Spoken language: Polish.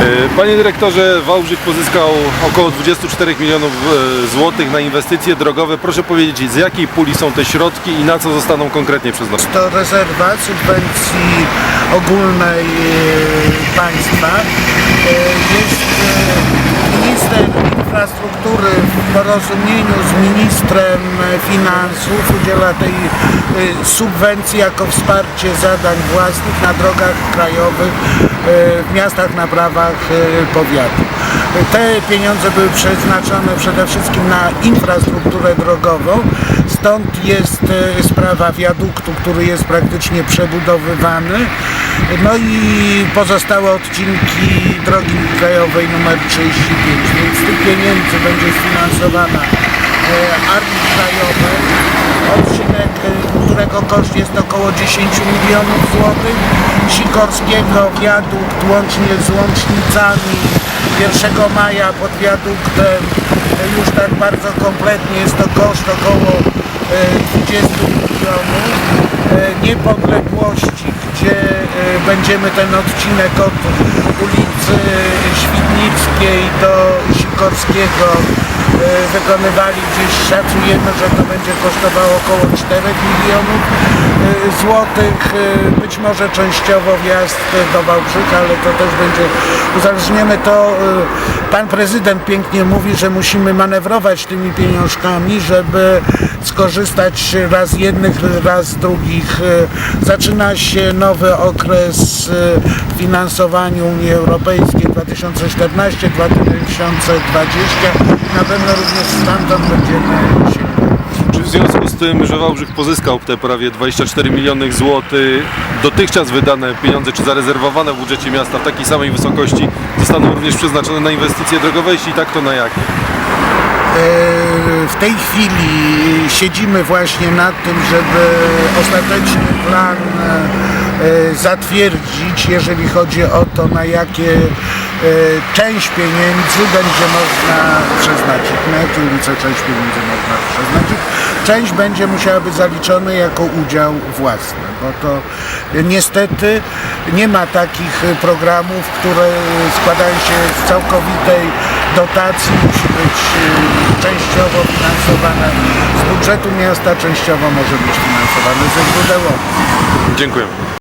E, Panie dyrektorze, Wałbrzych pozyskał około 24 milionów e, złotych na inwestycje drogowe. Proszę powiedzieć, z jakiej puli są te środki i na co zostaną konkretnie przeznaczone? to rezerwa subwencji ogólnej e, państwa. Infrastruktury w porozumieniu z ministrem finansów udziela tej e, subwencji jako wsparcie zadań własnych na drogach krajowych e, w miastach na prawach e, powiatu. Te pieniądze były przeznaczone przede wszystkim na infrastrukturę drogową, stąd jest e, sprawa wiaduktu, który jest praktycznie przebudowywany, no i pozostałe odcinki drogi krajowej numer 35, więc z tych pieniędzy będzie sfinansowana e, Armii Krajowej, odcinek, e, którego koszt jest około 10 milionów złotych, Sikorskiego wiadukt łącznie z łącznicami 1 maja pod wiaduktem e, już tak bardzo kompletnie jest to koszt około e, 20 milionów. E, niepodległości, gdzie e, będziemy ten odcinek od ulicy Świdnickiej do Sikorskiego. e, wykonywali gdzieś szacujemy, że to będzie kosztowało około 4 milionów e, złotych, e, być może częściowo wjazd do Wałbrzycha, ale to też będzie uzależniemy to, e, pan prezydent pięknie mówi, że musimy manewrować tymi pieniążkami, żeby skorzystać raz jednych, raz drugich. E, Zaczyna się nowy okres e, w finansowaniu Unii Europejskiej 2014-2020. Na pewno również stamtąd będziemy się Czy w związku z tym, że Wałbrzych pozyskał te prawie 24 miliony złotych, dotychczas wydane pieniądze, czy zarezerwowane w budżecie miasta w takiej samej wysokości zostaną również przeznaczone na inwestycje drogowe? Jeśli tak, to na jakie? E, W tej chwili siedzimy właśnie nad tym, żeby ostateczny plan e, zatwierdzić, jeżeli chodzi o to, na jakie e, część pieniędzy będzie można przeznaczyć, na jakie ulice część pieniędzy można przeznaczyć. Część będzie musiała być zaliczona jako udział własny, bo to niestety nie ma takich programów, które składają się z całkowitej dotacji, musi być e, częściowo finansowane z budżetu miasta, częściowo może być finansowane ze źródeł. Dziękuję.